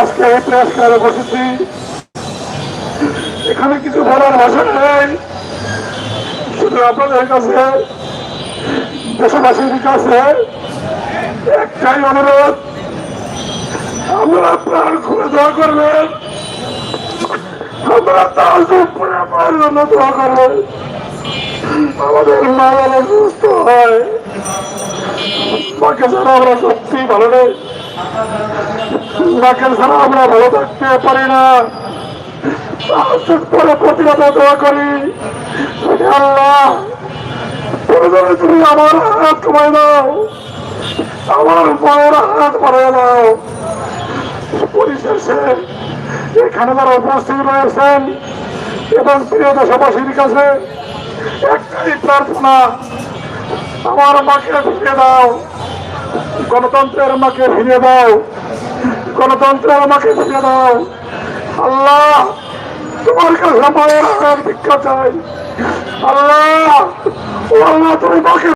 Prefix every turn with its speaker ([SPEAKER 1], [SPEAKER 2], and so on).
[SPEAKER 1] আজকে এই প্রেস ক্লাবে বসেছি। এখানে কিছু বলার ভাষা নেই। শুধু আপনাদের কাছে, দেশবাসীর কাছে একটাই অনুরোধ আমরা প্রাণ খুলে দোয়া করবেন। আমরা তার জন্য দোয়া করবেন। আমাদের মা বাবা সুস্থ হয়। মাকে ছাড়া আমরা সত্যি ভালো নেই। মাকে ছাড়া আমরা ভালো থাকতে পারি না। পরে প্রতিবাদে দোয়া করি। আল্লাহ প্রয়োজনে আমার হাত কমাই দাও আমার মায়ের হাত বাড়াই দাও পরিশেষে এখানে যারা উপস্থিত রয়েছেন, এবং প্রিয় দেশবাসীর কাছে একটাই প্রার্থনা, আমার মাকে ফিরিয়ে দাও, গণতন্ত্রের মাকে ফিরিয়ে দাও। গণতন্ত্রের আমাকে ফিরিয়ে দাও। আল্লাহ তোমার কাছে আমার ভিক্ষা চাই। আল্লাহ আল্লাহ তুমি মাকে